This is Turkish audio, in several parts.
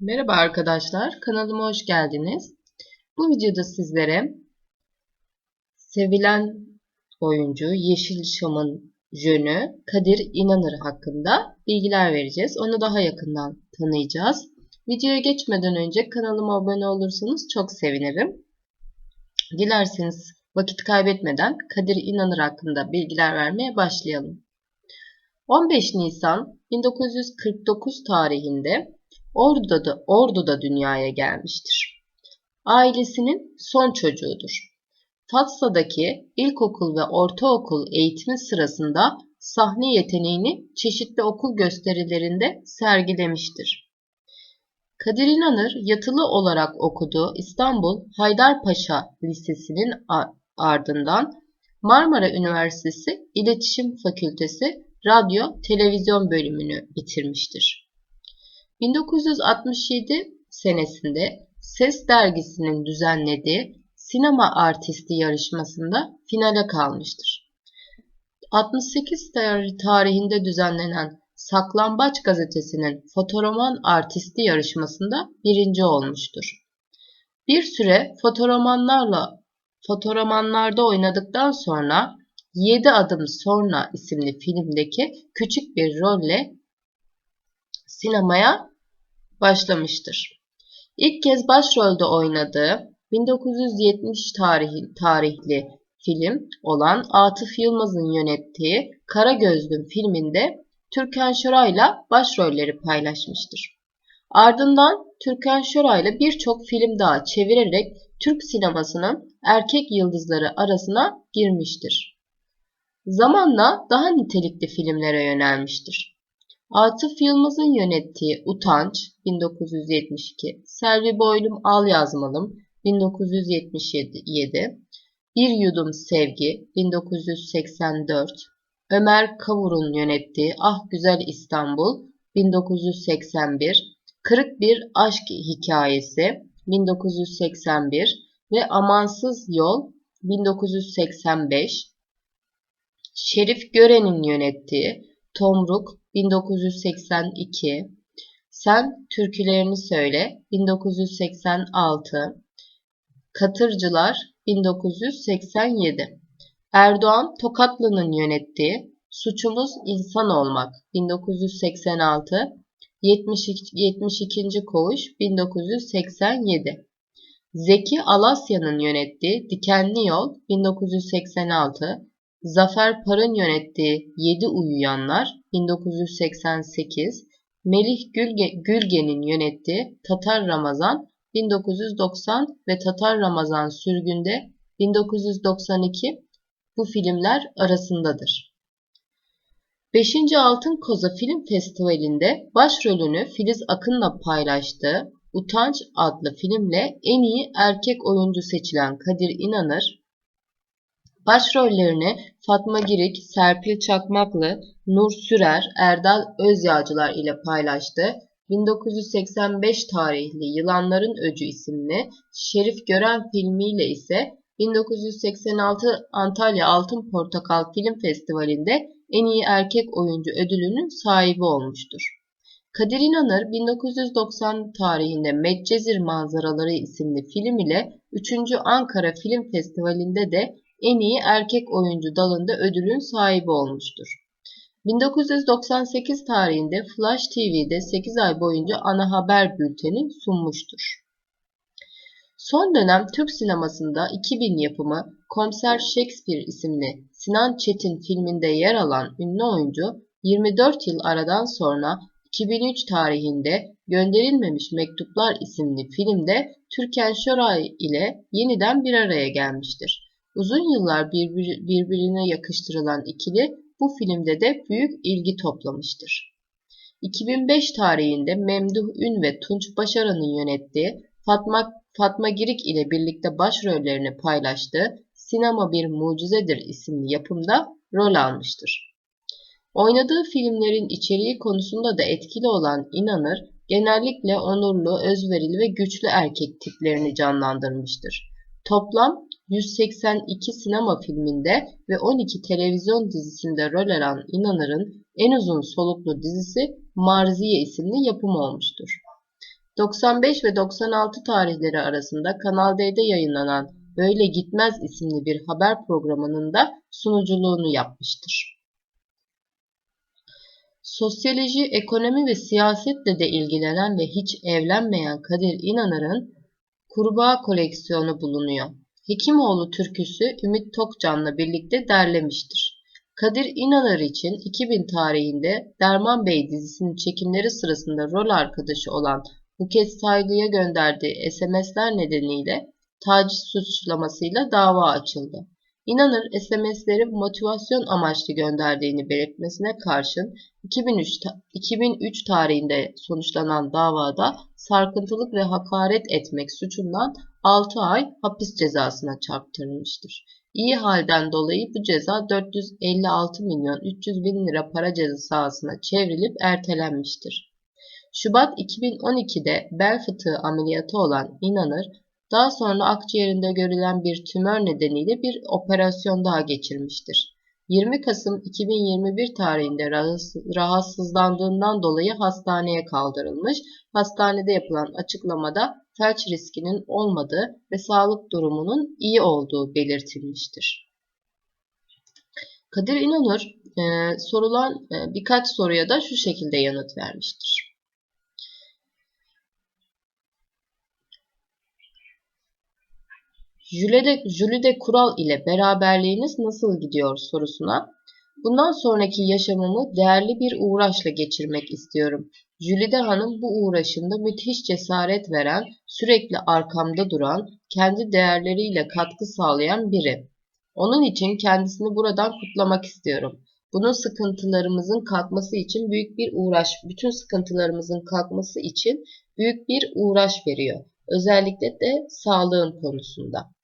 Merhaba arkadaşlar, kanalıma hoş geldiniz. Bu videoda sizlere sevilen oyuncu Yeşilçam'ın jönü Kadir İnanır hakkında bilgiler vereceğiz. Onu daha yakından tanıyacağız. Videoya geçmeden önce kanalıma abone olursanız çok sevinirim. Dilerseniz vakit kaybetmeden Kadir İnanır hakkında bilgiler vermeye başlayalım. 15 Nisan 1949 tarihinde Ordu'da, Ordu'da dünyaya gelmiştir. Ailesinin son çocuğudur. Fatsa'daki ilkokul ve ortaokul eğitimi sırasında sahne yeteneğini çeşitli okul gösterilerinde sergilemiştir. Kadir İnanır yatılı olarak okuduğu İstanbul Haydarpaşa Lisesi'nin ardından Marmara Üniversitesi İletişim Fakültesi Radyo Televizyon bölümünü bitirmiştir. 1967 senesinde Ses dergisinin düzenlediği sinema artisti yarışmasında finale kalmıştır. 68 tarihinde düzenlenen Saklambaç gazetesinin fotoroman artisti yarışmasında birinci olmuştur. Bir süre fotoromanlarla fotoromanlarda oynadıktan sonra 7 adım sonra isimli filmdeki küçük bir rolle sinemaya başlamıştır. İlk kez başrolde oynadığı 1970 tarihi, tarihli film olan Atıf Yılmaz'ın yönettiği Kara Gözlüm filminde Türkan Şoray'la başrolleri paylaşmıştır. Ardından Türkan Şoray'la birçok film daha çevirerek Türk sinemasının erkek yıldızları arasına girmiştir. Zamanla daha nitelikli filmlere yönelmiştir. Atıf Yılmaz'ın yönettiği Utanç 1972, Selvi Boylum Al Yazmalım 1977, Bir Yudum Sevgi 1984, Ömer Kavur'un yönettiği Ah Güzel İstanbul 1981, Kırık Bir Aşk Hikayesi 1981 ve Amansız Yol 1985, Şerif Gören'in yönettiği Tomruk 1982, Sen Türkülerini Söyle 1986, Katırcılar 1987, Erdoğan Tokatlı'nın yönettiği Suçumuz İnsan Olmak 1986, 72. 72. Koğuş 1987, Zeki Alasya'nın yönettiği Dikenli Yol 1986, Zafer Par'ın yönettiği Yedi Uyuyanlar 1988, Melih Gülge, Gülge'nin yönettiği Tatar Ramazan 1990 ve Tatar Ramazan Sürgün'de 1992 bu filmler arasındadır. 5. Altın Koza Film Festivali'nde başrolünü Filiz Akın'la paylaştığı Utanç adlı filmle en iyi erkek oyuncu seçilen Kadir İnanır, Başrollerini Fatma Girik, Serpil Çakmaklı, Nur Sürer, Erdal Özyağcılar ile paylaştı. 1985 tarihli Yılanların Öcü isimli Şerif Gören filmiyle ise 1986 Antalya Altın Portakal Film Festivali'nde en iyi erkek oyuncu ödülünün sahibi olmuştur. Kadir İnanır 1990 tarihinde Medcezir Manzaraları isimli film ile 3. Ankara Film Festivali'nde de en iyi erkek oyuncu dalında ödülün sahibi olmuştur. 1998 tarihinde Flash TV'de 8 ay boyunca ana haber bülteni sunmuştur. Son dönem Türk sinemasında 2000 yapımı Komiser Shakespeare isimli Sinan Çetin filminde yer alan ünlü oyuncu 24 yıl aradan sonra 2003 tarihinde Gönderilmemiş Mektuplar isimli filmde Türkan Şoray ile yeniden bir araya gelmiştir. Uzun yıllar birbir, birbirine yakıştırılan ikili bu filmde de büyük ilgi toplamıştır. 2005 tarihinde Memduh Ün ve Tunç Başaran'ın yönettiği Fatma, Fatma Girik ile birlikte başrollerini paylaştığı Sinema Bir Mucizedir isimli yapımda rol almıştır. Oynadığı filmlerin içeriği konusunda da etkili olan İnanır, genellikle onurlu, özverili ve güçlü erkek tiplerini canlandırmıştır. Toplam 182 sinema filminde ve 12 televizyon dizisinde rol alan İnanır'ın en uzun soluklu dizisi Marziye isimli yapım olmuştur. 95 ve 96 tarihleri arasında Kanal D'de yayınlanan Böyle Gitmez isimli bir haber programının da sunuculuğunu yapmıştır. Sosyoloji, ekonomi ve siyasetle de ilgilenen ve hiç evlenmeyen Kadir İnanır'ın kurbağa koleksiyonu bulunuyor. Hekimoğlu türküsü Ümit Tokcan'la birlikte derlemiştir. Kadir İnanır için 2000 tarihinde Derman Bey dizisinin çekimleri sırasında rol arkadaşı olan Buket Saylı'ya gönderdiği SMS'ler nedeniyle taciz suçlamasıyla dava açıldı. İnanır SMS'leri motivasyon amaçlı gönderdiğini belirtmesine karşın 2003, 2003 tarihinde sonuçlanan davada sarkıntılık ve hakaret etmek suçundan 6 ay hapis cezasına çarptırılmıştır. İyi halden dolayı bu ceza 456 milyon 300 bin lira para cezasına çevrilip ertelenmiştir. Şubat 2012'de bel fıtığı ameliyatı olan İnanır daha sonra akciğerinde görülen bir tümör nedeniyle bir operasyon daha geçirmiştir. 20 Kasım 2021 tarihinde rahatsızlandığından dolayı hastaneye kaldırılmış. Hastanede yapılan açıklamada felç riskinin olmadığı ve sağlık durumunun iyi olduğu belirtilmiştir. Kadir İnanır sorulan birkaç soruya da şu şekilde yanıt vermiştir. Jülide, Jülide Kural ile beraberliğiniz nasıl gidiyor sorusuna bundan sonraki yaşamımı değerli bir uğraşla geçirmek istiyorum. Jülide Hanım bu uğraşında müthiş cesaret veren, sürekli arkamda duran, kendi değerleriyle katkı sağlayan biri. Onun için kendisini buradan kutlamak istiyorum. Bunun sıkıntılarımızın kalkması için büyük bir uğraş, bütün sıkıntılarımızın kalkması için büyük bir uğraş veriyor. Özellikle de sağlığın konusunda.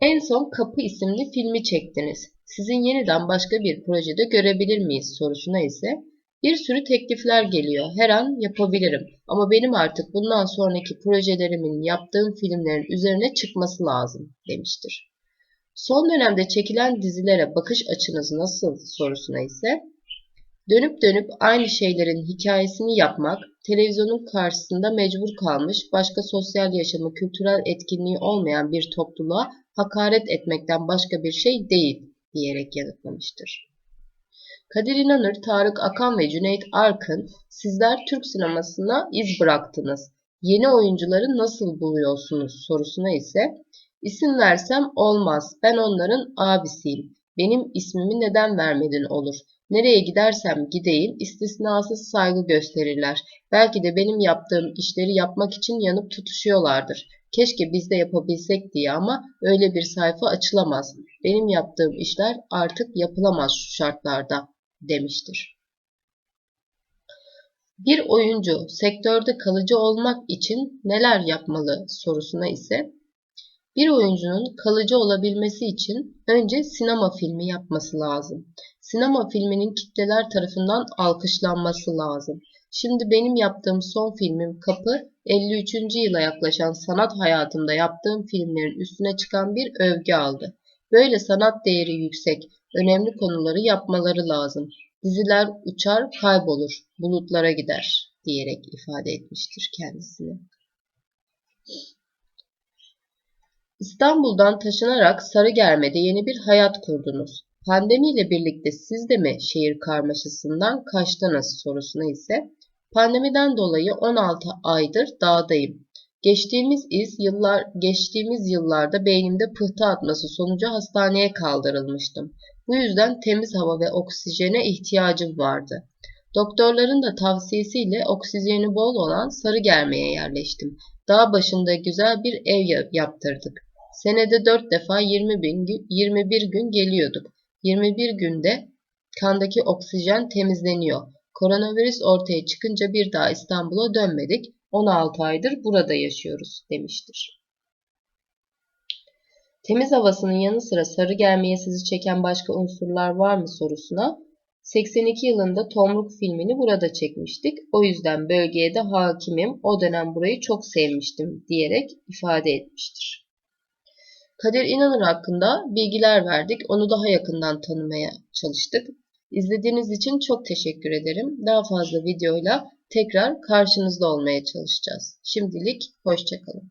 En son Kapı isimli filmi çektiniz. Sizin yeniden başka bir projede görebilir miyiz sorusuna ise bir sürü teklifler geliyor. Her an yapabilirim. Ama benim artık bundan sonraki projelerimin yaptığım filmlerin üzerine çıkması lazım demiştir. Son dönemde çekilen dizilere bakış açınız nasıl sorusuna ise dönüp dönüp aynı şeylerin hikayesini yapmak, televizyonun karşısında mecbur kalmış, başka sosyal yaşamı, kültürel etkinliği olmayan bir topluluğa hakaret etmekten başka bir şey değil diyerek yanıtlamıştır. Kadir İnanır, Tarık Akan ve Cüneyt Arkın sizler Türk sinemasına iz bıraktınız. Yeni oyuncuları nasıl buluyorsunuz sorusuna ise isim versem olmaz. Ben onların abisiyim. Benim ismimi neden vermedin olur. Nereye gidersem gideyim istisnasız saygı gösterirler. Belki de benim yaptığım işleri yapmak için yanıp tutuşuyorlardır. Keşke biz de yapabilsek diye ama öyle bir sayfa açılamaz. Benim yaptığım işler artık yapılamaz şu şartlarda demiştir. Bir oyuncu sektörde kalıcı olmak için neler yapmalı sorusuna ise bir oyuncunun kalıcı olabilmesi için önce sinema filmi yapması lazım. Sinema filminin kitleler tarafından alkışlanması lazım. Şimdi benim yaptığım son filmim Kapı 53. yıla yaklaşan sanat hayatımda yaptığım filmlerin üstüne çıkan bir övgü aldı. Böyle sanat değeri yüksek, önemli konuları yapmaları lazım. Diziler uçar, kaybolur, bulutlara gider diyerek ifade etmiştir kendisini. İstanbul'dan taşınarak Sarıgerme'de yeni bir hayat kurdunuz. Pandemiyle birlikte siz de mi şehir karmaşasından kaçtınız sorusuna ise Pandemiden dolayı 16 aydır dağdayım. Geçtiğimiz iz yıllar geçtiğimiz yıllarda beynimde pıhtı atması sonucu hastaneye kaldırılmıştım. Bu yüzden temiz hava ve oksijene ihtiyacım vardı. Doktorların da tavsiyesiyle oksijeni bol olan Sarıgerme'ye yerleştim. Dağ başında güzel bir ev yaptırdık. Senede 4 defa 20 bin, 21 gün geliyorduk. 21 günde kandaki oksijen temizleniyor. Koronavirüs ortaya çıkınca bir daha İstanbul'a dönmedik. 16 aydır burada yaşıyoruz demiştir. Temiz havasının yanı sıra sarı gelmeye sizi çeken başka unsurlar var mı sorusuna 82 yılında Tomruk filmini burada çekmiştik. O yüzden bölgeye de hakimim. O dönem burayı çok sevmiştim diyerek ifade etmiştir. Kadir İnanır hakkında bilgiler verdik. Onu daha yakından tanımaya çalıştık. İzlediğiniz için çok teşekkür ederim. Daha fazla videoyla tekrar karşınızda olmaya çalışacağız. Şimdilik hoşçakalın.